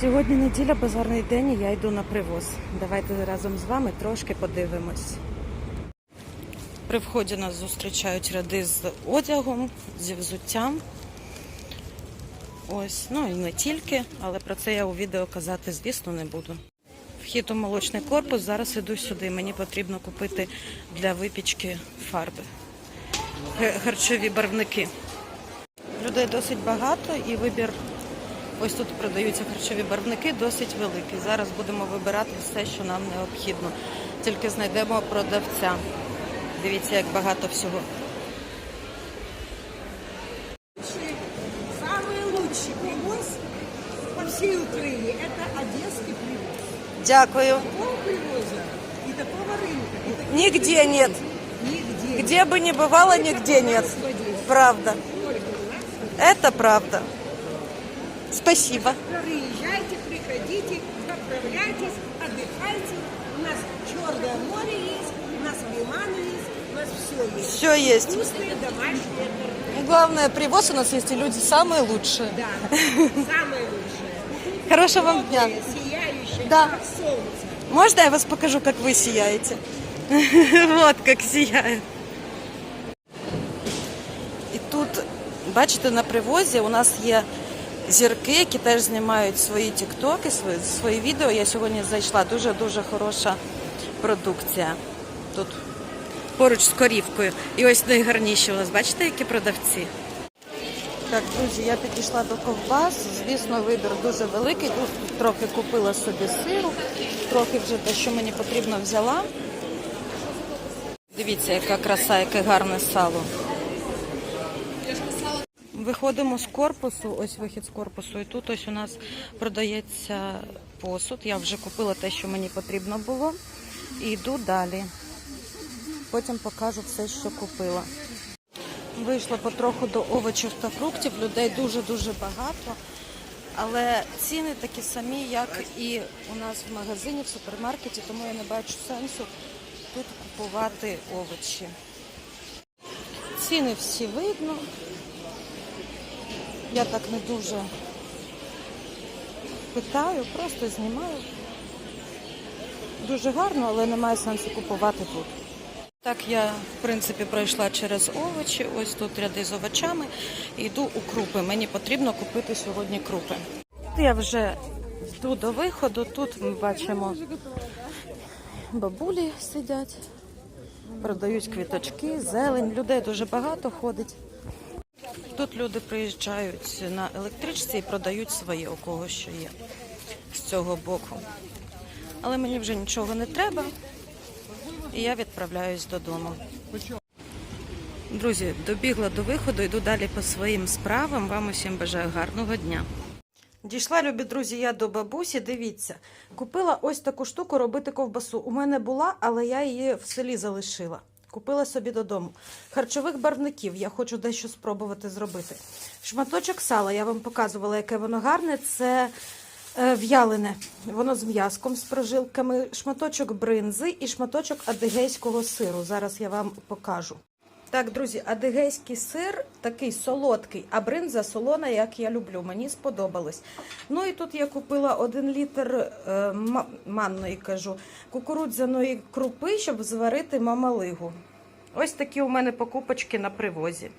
Сьогодні неділя, базарний день, і я йду на привоз. Давайте разом з вами трошки подивимось. При вході нас зустрічають ряди з одягом, зі взуттям. Ось, ну і не тільки, але про це я у відео казати, звісно, не буду. Вхід у молочний корпус, зараз іду сюди. Мені потрібно купити для випічки фарби. Харчові барвники. Людей досить багато і вибір. Ось тут продаються харчові барвники, досить великий. Зараз будемо вибирати все, що нам необхідно. Тільки знайдемо продавця. Дивіться, як багато всього. Самый лучший привоз по всей Украине – это одесский привоз. Дякую. Такого привоза и такого рынка, и таких Нигде людей нет. Нигде. Где бы ни бывало, нигде нет. В Одессе. Правда. Только у нас. Это правда. Спасибо. Приезжайте, приходите, отправляйтесь, отдыхайте. У нас Черное море есть, у нас лиманы есть, у нас все есть. Все есть. Вкусные домашние торты. Главное, привоз у нас есть, и люди самые лучшие. Да, самое лучшее. Хорошего вам дня. Доброе, Сияющее, Да. как солнце. Можно я вас покажу, как вы сияете? Вот как сияю. І тут, бачите, на привозі у нас є зірки, які теж знімають свої тіктоки, свої, свої відео. Я сьогодні зайшла. Дуже-дуже хороша продукція. Тут поруч з корівкою. І ось найгарніші у нас, бачите, які продавці? Так, друзі, я підійшла до ковбас. Звісно, вибір дуже великий. Тут трохи купила собі сиру, трохи вже те, що мені потрібно, взяла. Дивіться, яка краса, яке гарне сало. Виходимо з корпусу, ось вихід з корпусу, і тут ось у нас продається посуд. Я вже купила те, що мені потрібно було. І йду далі. Потім покажу все, що купила. Вийшла потроху до овочів та фруктів. Людей дуже-дуже багато. Але ціни такі самі, як і у нас в магазині, в супермаркеті, тому я не бачу сенсу тут купувати овочі. Ціни всі видно. Я так не дуже питаю, просто знімаю. Дуже гарно, але немає сенсу купувати тут. Так я, в принципі, пройшла через овочі. Ось тут ряди з овочами. Йду у крупи. Мені потрібно купити сьогодні крупи. Я вже йду до виходу. Тут ми бачимо бабулі сидять, продають квіточки, зелень. Людей дуже багато ходить. Тут люди приїжджають на електричці і продають своє, у кого що є з цього боку. Але мені вже нічого не треба, і я відправляюсь додому. Друзі, добігла до виходу, йду далі по своїм справам. Вам усім бажаю гарного дня. Дійшла, любі друзі, я до бабусі. Дивіться, купила ось таку штуку робити ковбасу. У мене була, але я її в селі залишила. Купила собі додому. Харчових барвників я хочу дещо спробувати зробити. Шматочок сала, я вам показувала, яке воно гарне. Це е, в'ялене. Воно з м'язком, з прожилками, шматочок бринзи і шматочок адигейського сиру. Зараз я вам покажу. Так, друзі, адигейський сир такий солодкий, а бринза солона, як я люблю. Мені сподобалось. Ну і тут я купила один літр е, манної, кажу, кукурудзяної крупи, щоб зварити мамалигу. Ось такі у мене покупочки на привозі.